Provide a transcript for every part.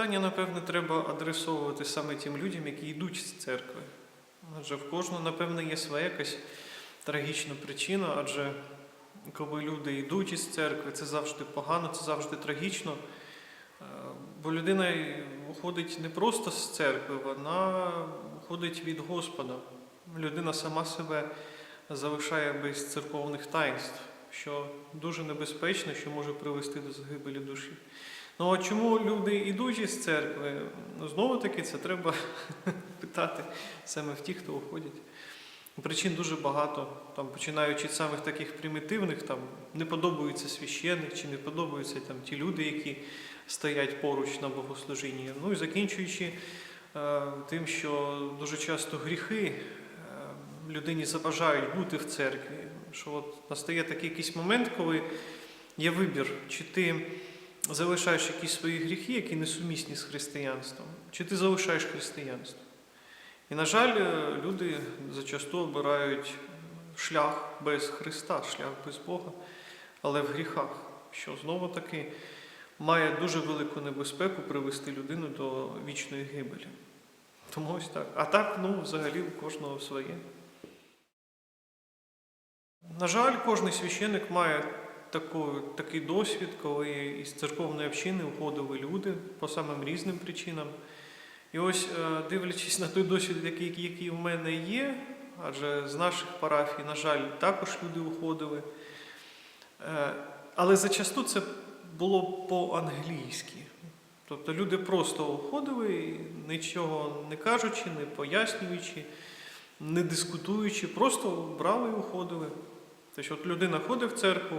це запитання, напевне, треба адресовувати саме тим людям, які йдуть з церкви. Адже в кожного, напевне, є своя якась трагічна причина, адже коли люди йдуть із церкви, це завжди погано, це завжди трагічно. Е, Бо людина уходить не просто з церкви, вона уходить від Господа. Людина сама себе залишає без церковних таїнств, що дуже небезпечно, що може привести до загибелі душі. Ну а чому люди йдуть із церкви? Ну, знову таки, це треба питати саме в тих, хто уходять. Причин дуже багато, там, починаючи з самих таких примітивних, там, не подобається священник, чи не подобаються там, ті люди, які стоять поруч на богослужінні. Ну і закінчуючи е, тим, що дуже часто гріхи е, людині заважають бути в церкві. Що от настає такий якийсь момент, коли є вибір, чи ти залишаєш якісь свої гріхи, які несумісні з християнством, чи ти залишаєш християнство. І, на жаль, е, люди зачасту обирають шлях без Христа, шлях без Бога, але в гріхах, що знову таки має дуже велику небезпеку привести людину до вічної гибелі. Тому ось так. А так, ну, взагалі, у кожного своє. На жаль, кожен священик має таку, такий досвід, коли із церковної общини уходили люди по самим різним причинам. І ось, е, дивлячись на той досвід, який, який в мене є, адже з наших парафій, на жаль, також люди уходили. Е, Але зачасту це було по-англійськи. Тобто люди просто уходили, нічого не кажучи, не пояснюючи, не дискутуючи, просто брали і уходили. Тобто, от людина ходить в церкву,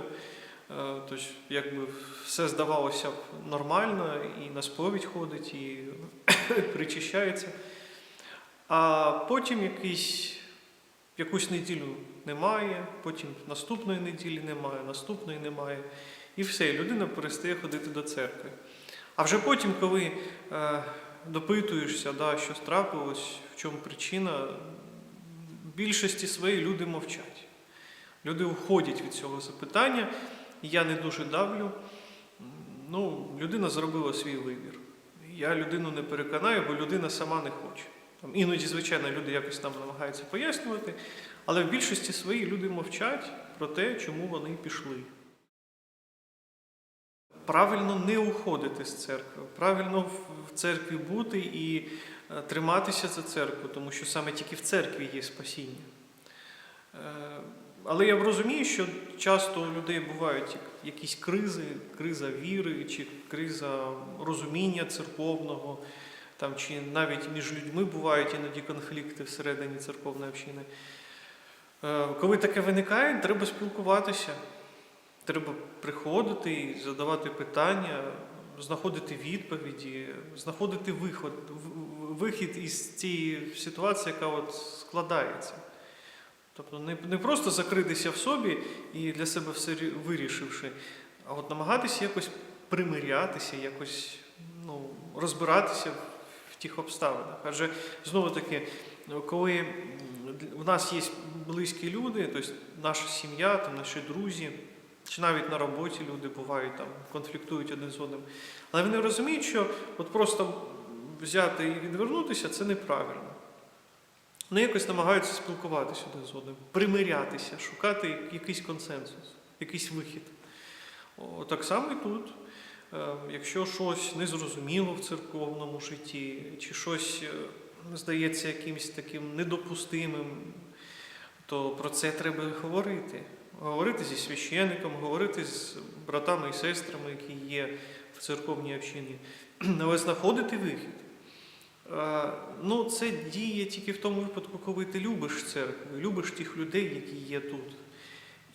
е, тобто, якби все здавалося б нормально, і на сповідь ходить, і причащається. А потім якийсь, якусь неділю немає, потім наступної неділі немає, наступної немає. І все, людина перестає ходити до церкви. А вже потім, коли е, допитуєшся, да, що трапилось, в чому причина, в більшості своєї люди мовчать. Люди уходять від цього запитання, я не дуже давлю. Ну, людина зробила свій вибір. Я людину не переконаю, бо людина сама не хоче. Там, іноді, звичайно, люди якось нам намагаються пояснювати, але в більшості своїй люди мовчать про те, чому вони пішли. Правильно не уходити з церкви, правильно в- церкві бути і е, триматися за церкву, тому що саме тільки в церкві є спасіння. Але я розумію, що часто у людей бувають якісь кризи, криза віри, чи криза розуміння церковного, там, чи навіть між людьми бувають іноді конфлікти всередині церковної общини. Е, Коли таке виникає, треба спілкуватися. Треба приходити і задавати питання, знаходити відповіді, знаходити виход, вихід із цієї ситуації, яка от складається. Тобто не, не просто закритися в собі і для себе все вирішивши, а от намагатися якось примирятися, якось ну, розбиратися в, тих обставинах. Адже знову таки, коли в нас є близькі люди, тобто наша сім'я, там, наші друзі, чи навіть на роботі люди бувають там, конфліктують один з одним. Але вони розуміють, що от просто взяти і відвернутися це неправильно. Вони якось намагаються спілкуватися один з одним, примирятися, шукати якийсь консенсус, якийсь вихід. Так само і тут. Е, Якщо щось незрозуміло в церковному житті, чи щось е, здається якимось таким недопустимим, то про це треба говорити. Говорити зі священником, говорити з братами і сестрами, які є в церковній общині, але знаходити вихід. Е, Ну, це діє тільки в тому випадку, коли ти любиш церкву, любиш тих людей, які є тут,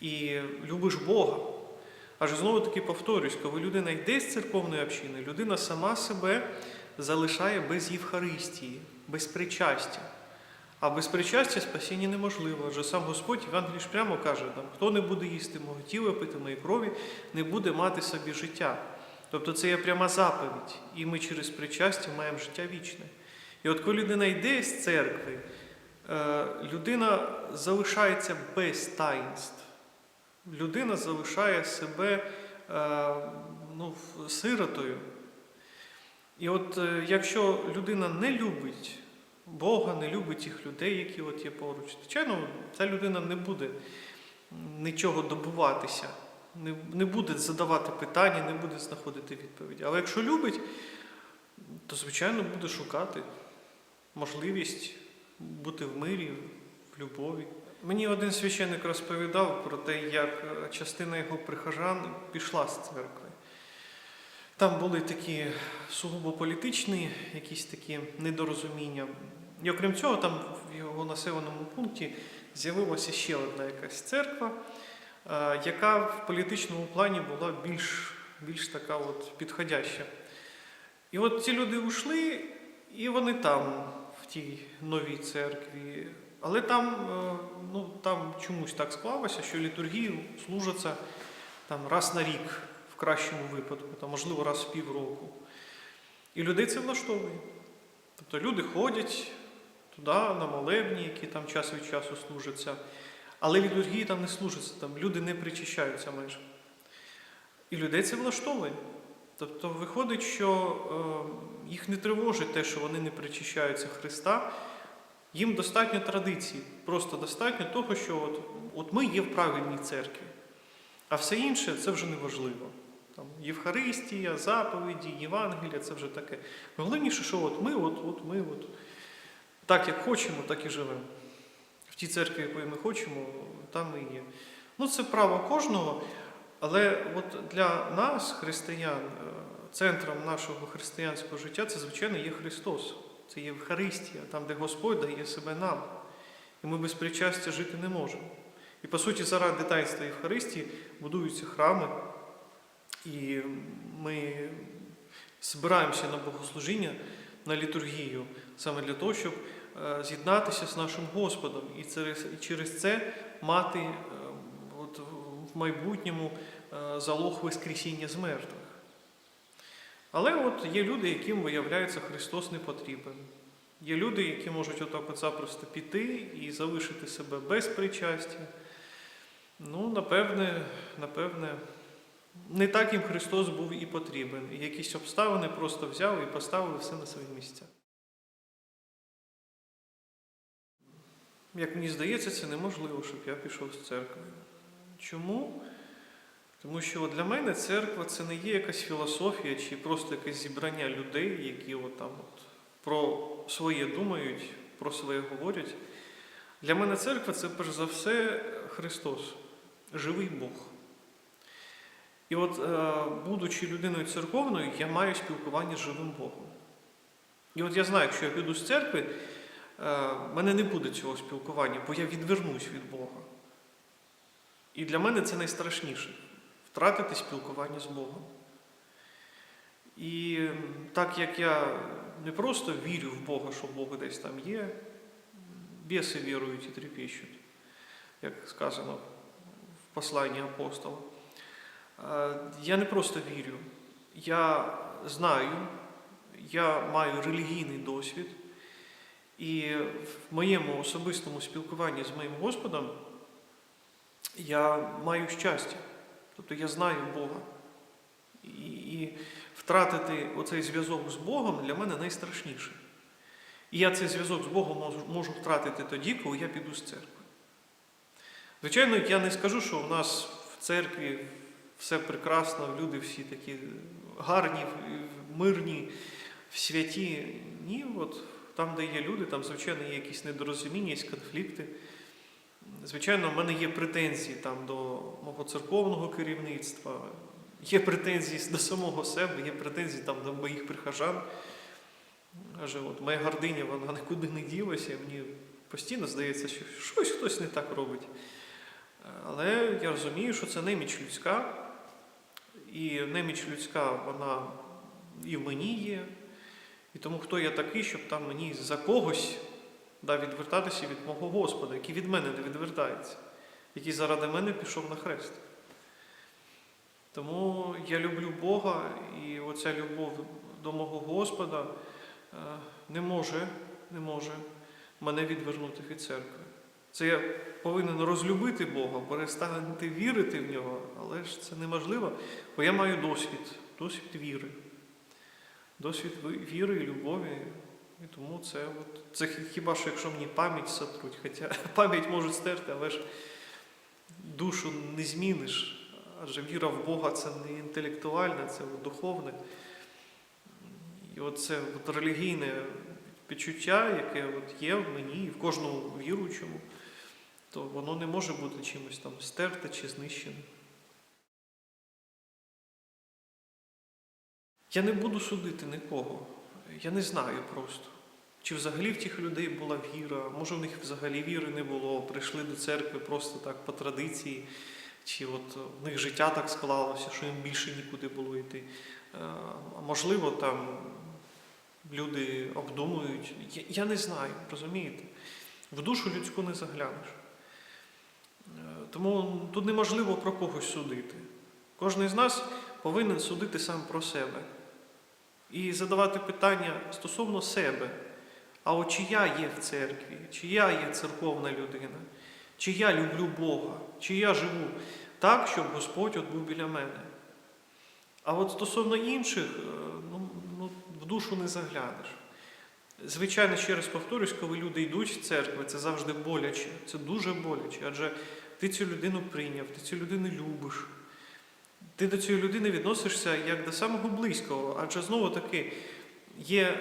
і любиш Бога. Аж знову таки повторюсь, коли людина йде з церковної общини, людина сама себе залишає без Євхаристії, без причастя. А без причастя спасіння неможливо. Адже сам Господь Євангелій ж прямо каже, там, хто не буде їсти мого тіла, пити моєї крові, не буде мати собі життя. Тобто це є пряма заповідь, і ми через причастя маємо життя вічне. І от коли людина йде з церкви, е, людина залишається без таїнств. Людина залишає себе е, ну, сиротою. І от е, якщо людина не любить Бога, не любить тих людей, які от є поруч, звичайно, ця людина не буде нічого добуватися, не, не буде задавати питання, не буде знаходити відповіді. Але якщо любить, то звичайно буде шукати можливість бути в мирі, в любові. Мені один священник розповідав про те, як е, частина його прихожан пішла з церкви. Там були такі сугубо політичні, якісь такі недорозуміння. І окрім цього, там в його населеному пункті з'явилася ще одна якась церква, е, яка в політичному плані була більш, більш така от підходяща. І от ці люди ушли, і вони там, тій новій церкві. Але там, е, ну, там чомусь так склалося, що літургію служаться там, раз на рік, в кращому випадку, там, можливо, раз в півроку. І людей це влаштовує. Тобто люди ходять туди, на молебні, які там час від часу служаться, але літургії там не служаться, там люди не причащаються майже. І людей це влаштовує. Тобто виходить, що е, їх не тривожить те, що вони не причащаються Христа. Їм достатньо традицій, просто достатньо того, що от, от ми є в правильній церкві, а все інше це вже не важливо. Там, Євхаристія, заповіді, Євангелія це вже таке. Головніше, що от ми, от, от ми, от, так як хочемо, так і живемо. В тій церкві, якої ми хочемо, там ми є. Ну, це право кожного, але от для нас, християн, е, центром нашого християнського життя, це, звичайно, є Христос. Це Євхаристія, там, де Господь дає себе нам. І ми без причастя жити не можемо. І по суті, заради таїнства Євхаристії будуються храми, і ми збираємося на богослужіння, на літургію, саме для того, щоб е, з'єднатися з нашим Господом і через, це мати е, майбутньому е, залог Воскресіння з мертвих. Але от є люди, яким виявляється Христос не потрібен. Є люди, які можуть отак от запросто піти і залишити себе без причастя. Ну, напевне, напевне, не так їм Христос був і потрібен. І якісь обставини просто взяли і поставили все на свої місця. Як мені здається, це неможливо, щоб я пішов з церкви. Чому? Тому що для мене церква це не є якась філософія чи просто якесь зібрання людей, які от там от про своє думають, про своє говорять. Для мене церква це перш за все Христос, живий Бог. І от, е, будучи людиною церковною, я маю спілкування з живим Богом. І от я знаю, якщо я піду з церкви, е, в мене не буде цього спілкування, бо я відвернусь від Бога. І для мене це найстрашніше втратити спілкування з Богом. І так як я не просто вірю в Бога, що Бог десь там є, біси вірують і трепещуть, як сказано в посланні апостола. Я не просто вірю, я знаю, я маю релігійний досвід, і в моєму особистому спілкуванні з моїм Господом я маю щастя. Тобто я знаю Бога. І, і втратити оцей зв'язок з Богом для мене найстрашніше. І я цей зв'язок з Богом можу, можу втратити тоді, коли я піду з церкви. Звичайно, я не скажу, що в нас в церкві все прекрасно, люди всі такі гарні, мирні, святі. Ні, от там, де є люди, там, звичайно, є якісь недорозуміння, є конфлікти. Звичайно, в мене є претензії там до мого церковного керівництва, є претензії до самого себе, є претензії там до моїх прихожан. Каже, от моя гординя, вона нікуди не ділася, і мені постійно здається, що щось хтось не так робить. Але я розумію, що це неміч людська, і неміч людська, вона і в мені є. І тому хто я такий, щоб там мені за когось да, відвертатися від мого Господа, який від мене не відвертається, який заради мене пішов на хрест. Тому я люблю Бога, і оця любов до мого Господа е, не може, не може мене відвернути від церкви. Це я повинен розлюбити Бога, перестати вірити в нього, але ж це неможливо, бо я маю досвід, досвід віри. Досвід віри і любові. І тому це, от, це хіба що якщо мені пам'ять сотруть, хоча пам'ять можуть стерти, але ж душу не зміниш. Адже віра в Бога це не інтелектуальне, це духовне. І оце от релігійне відчуття, яке от є в мені і в кожному віруючому, то воно не може бути чимось там стерте чи знищене. Я не буду судити нікого. Я не знаю просто. Чи взагалі в тих людей була віра, може в них взагалі віри не було, прийшли до церкви просто так по традиції, чи от в них життя так склалося, що їм більше нікуди було йти. Е, А можливо, там люди обдумують. Я, я не знаю, розумієте? В душу людську не заглянеш. Е, Тому тут неможливо про когось судити. Кожен з нас повинен судити сам про себе і задавати питання стосовно себе. А от чи я є в церкві, чи я є церковна людина, чи я люблю Бога, чи я живу так, щоб Господь от був біля мене. А от стосовно інших, е, ну, ну, в душу не заглянеш. Звичайно, ще раз повторюсь, коли люди йдуть в церкву, це завжди боляче, це дуже боляче, адже ти цю людину прийняв, ти цю людину любиш. Ти до цієї людини відносишся як до самого близького, адже знову таки є е,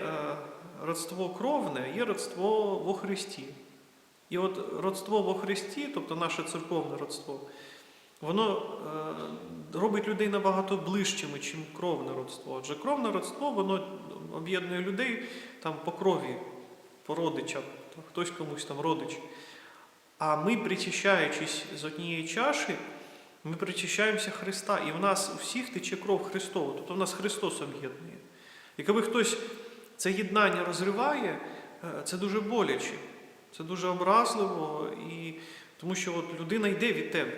родство кровне, є родство во Христі. І от родство во Христі, тобто наше церковне родство, воно е, робить людей набагато ближчими, чим кровне родство. Адже кровне родство воно об'єднує людей там по крові, по родичам, хтось комусь там родич. А ми, причащаючись з однієї чаші, ми причащаємося Христа, і в нас у всіх тече кров Христова, тобто в нас Христос об'єднує. І коли хтось це єднання розриває, е, це дуже боляче, це дуже образливо, і, тому що от людина йде від тебе,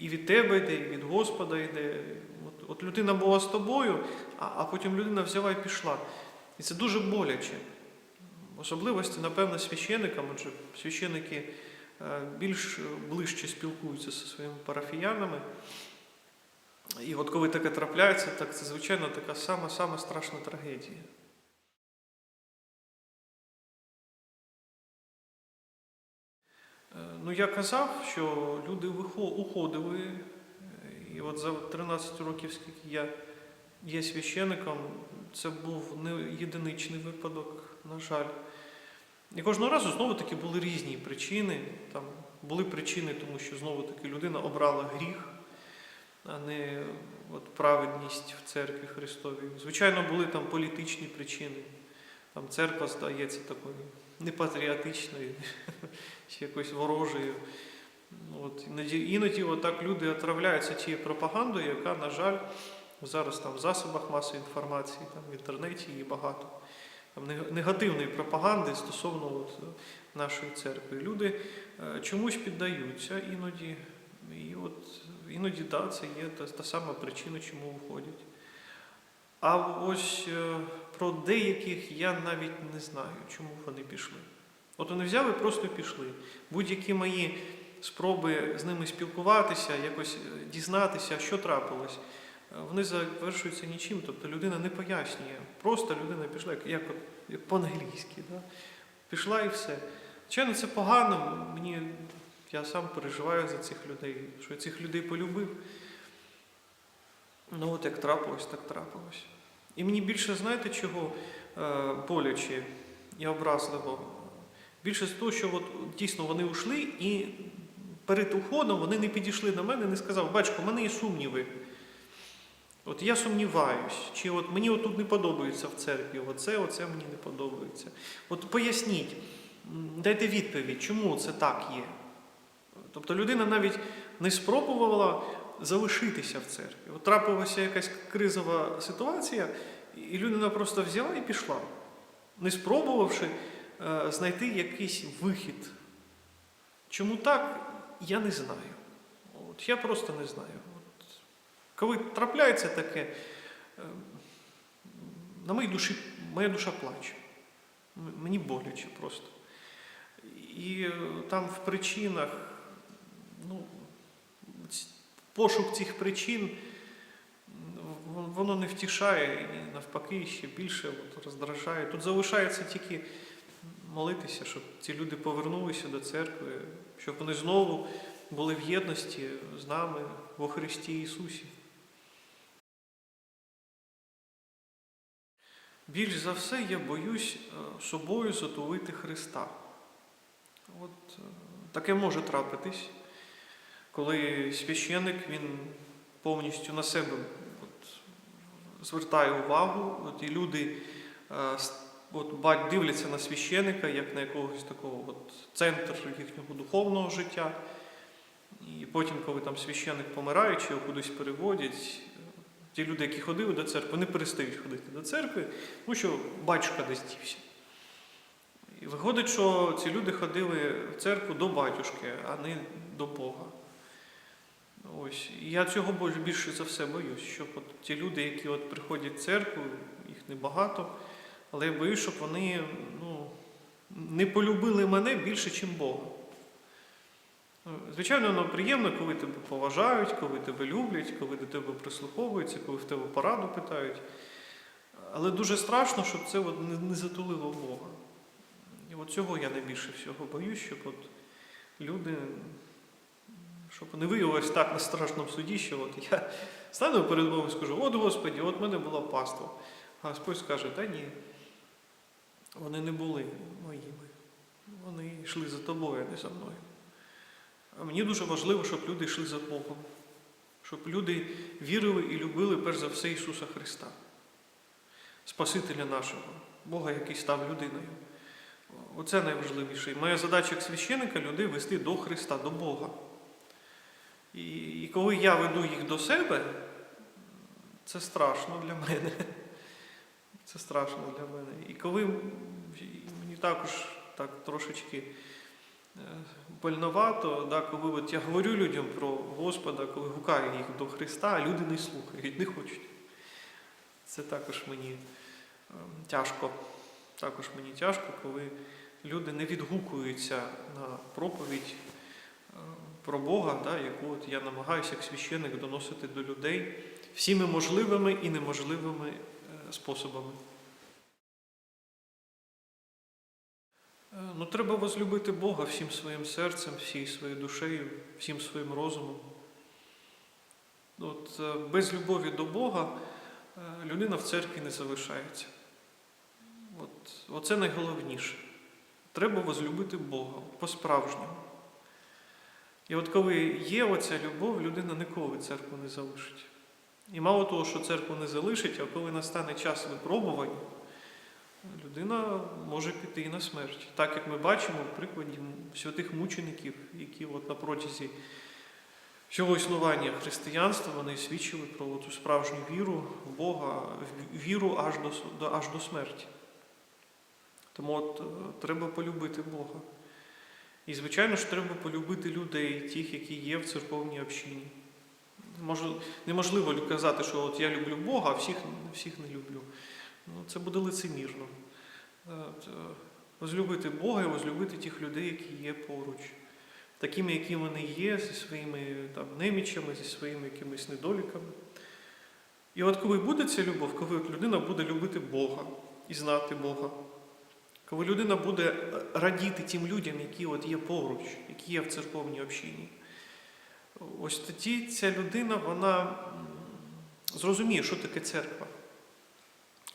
і від тебе йде, і від Господа йде. От, от людина була з тобою, а, а потім людина взяла і пішла. І це дуже боляче. Особливості, напевно, священикам, адже священики більш ближче спілкуються зі своїми парафіянами. І от коли таке трапляється, так це, звичайно, така сама, сама страшна трагедія. Е, Ну, я казав, що люди уходили, е, і от за 13 років, скільки я є священником, це був не єдиничний випадок, на жаль. І кожного разу знову таки були різні причини. Там були причини, тому що знову таки людина обрала гріх, а не от, праведність в церкві Христовій. Звичайно, були там політичні причини. Там церква здається такою непатріотичною, чи якоюсь ворожою. От, іноді, іноді отак люди отравляються тією пропагандою, яка, на жаль, зараз там в засобах масової інформації, там в інтернеті її багато. Негативної пропаганди стосовно от, нашої церкви. Люди е, чомусь піддаються іноді, і от іноді да, це є та, та сама причина, чому виходять. А ось е, про деяких я навіть не знаю, чому вони пішли. От вони взяли просто пішли. Будь-які мої спроби з ними спілкуватися, якось е, дізнатися, що трапилось, вони завершуються нічим. Тобто людина не пояснює. Просто людина пішла, як, як, по-англійськи. Да? Пішла і все. Звичайно, це погано. Мені, я сам переживаю за цих людей, що я цих людей полюбив. Ну от як трапилось, так трапилось. І мені більше, знаєте, чого е, боляче і образливо? Більше з того, що от, дійсно вони ушли і перед уходом вони не підійшли до мене і не сказали, батько, в мене є сумніви. От я сумніваюсь, чи от мені от тут не подобається в церкві, оце, оце мені не подобається. От поясніть, дайте відповідь, чому це так є. Тобто людина навіть не спробувала залишитися в церкві. От трапилася якась кризова ситуація, і людина просто взяла і пішла, не спробувавши е, знайти якийсь вихід. Чому так, я не знаю. От, я просто не знаю. Коли трапляється таке, е, на моїй душі, моя душа плаче. Мені боляче просто. І е, там в причинах, ну, пошук цих причин, воно не втішає, і навпаки, ще більше от, роздражає. Тут залишається тільки молитися, щоб ці люди повернулися до церкви, щоб вони знову були в єдності з нами во Христі Ісусі. Більш за все я боюсь е, собою затулити Христа. От е, таке може трапитись, коли священик він повністю на себе от, звертає увагу, от, і люди е, от, дивляться на священика як на якогось такого от, центр їхнього духовного життя. І потім, коли там священик помирає, чи його кудись переводять, ті люди, які ходили до церкви, вони перестають ходити до церкви, тому що батюшка десь дівся. І виходить, що ці люди ходили в церкву до батюшки, а не до Бога. Ось. І я цього більше за все боюсь, щоб от ті люди, які от приходять в церкву, їх небагато, але я боюсь, щоб вони ну, не полюбили мене більше, ніж Бога. Ну, Звичайно, воно приємно, коли тебе поважають, коли тебе люблять, коли до тебе прислуховуються, коли в тебе пораду питають. Але дуже страшно, щоб це от не, затулило Бога. І от цього я найбільше всього боюсь, щоб от люди, щоб не виявилось так на страшному суді, що от я стану перед Богом і скажу, от Господі, от в мене було паство. А Господь скаже, та ні, вони не були моїми. Вони йшли за тобою, а не за мною. Мені дуже важливо, щоб люди йшли за Богом, щоб люди вірили і любили перш за все Ісуса Христа, Спасителя нашого, Бога, який став людиною. Оце найважливіше. Моя задача як священика людей вести до Христа, до Бога. І, і коли я веду їх до себе, це страшно для мене. Це страшно для мене. І коли мені також так трошечки больновато, да, коли от я говорю людям про Господа, коли гукаю їх до Христа, а люди не слухають, не хочуть. Це також мені е, тяжко. Також мені тяжко, коли люди не відгукуються на проповідь е, про Бога, да, яку от я намагаюся як священник доносити до людей всіми можливими і неможливими е, способами. Ну, треба возлюбити Бога всім своїм серцем, всією своєю душею, всім своїм розумом. От, е, без любові до Бога е, людина в церкві не залишається. От, оце найголовніше. Треба возлюбити Бога по-справжньому. І от коли є оця любов, людина ніколи церкву не залишить. І мало того, що церкву не залишить, а коли настане час випробувань, людина може піти і на смерть. Так як ми бачимо в прикладі святих мучеників, які от на протязі всього існування християнства вони свідчили про ту справжню віру в Бога, віру аж до, аж до смерті. Тому от, е, треба полюбити Бога. І, звичайно ж, треба полюбити людей, тих, які є в церковній общині. Мож- Неможливо казати, що от я люблю Бога, а всіх, всіх не люблю. Ну, це буде лицемірно. Е, е, Возлюбити Бога і возлюбити тих людей, які є поруч, такими, які вони є, зі своїми там, немічами, зі своїми якимись недоліками. І от коли буде ця любов, коли людина буде любити Бога і знати Бога, коли людина буде е, радіти тим людям, які от є поруч, які є в церковній общині, ось тоді ця людина вона зрозуміє, що таке церква.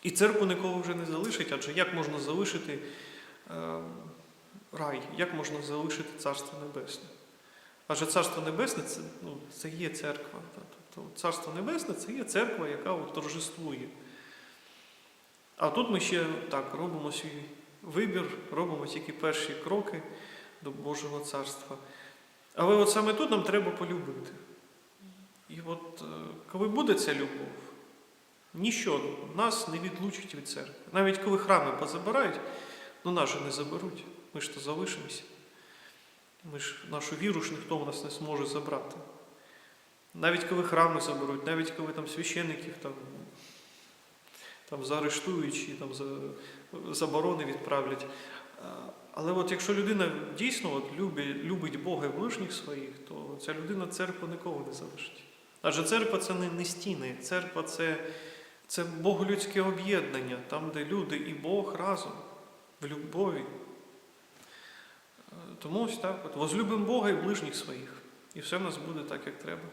І церкву нікого вже не залишить, адже як можна залишити е, рай, як можна залишити Царство Небесне? Адже Царство Небесне це, ну, це є церква. Тобто Царство Небесне це є церква, яка от торжествує. А тут ми ще так робимо свій вибір, робимо тільки перші кроки до Божого царства. Але от саме тут нам треба полюбити. І от е, коли буде ця любов, ніщо нас не відлучить від церкви. Навіть коли храми позабирають, ну нас же не заберуть, ми ж то залишимося. Ми ж нашу віру ж ніхто у нас не зможе забрати. Навіть коли храми заберуть, навіть коли там священиків там, там заарештують чи там за, заборони відправлять. Але от якщо людина дійсно от любить, любить Бога і ближніх своїх, то ця людина церкву ніколи не залишить. Адже церква це не, не стіни, церква це, це боголюдське об'єднання, там, де люди і Бог разом в любові. Е, Тому ось так, от, возлюбимо Бога і ближніх своїх, і все в нас буде так, як треба.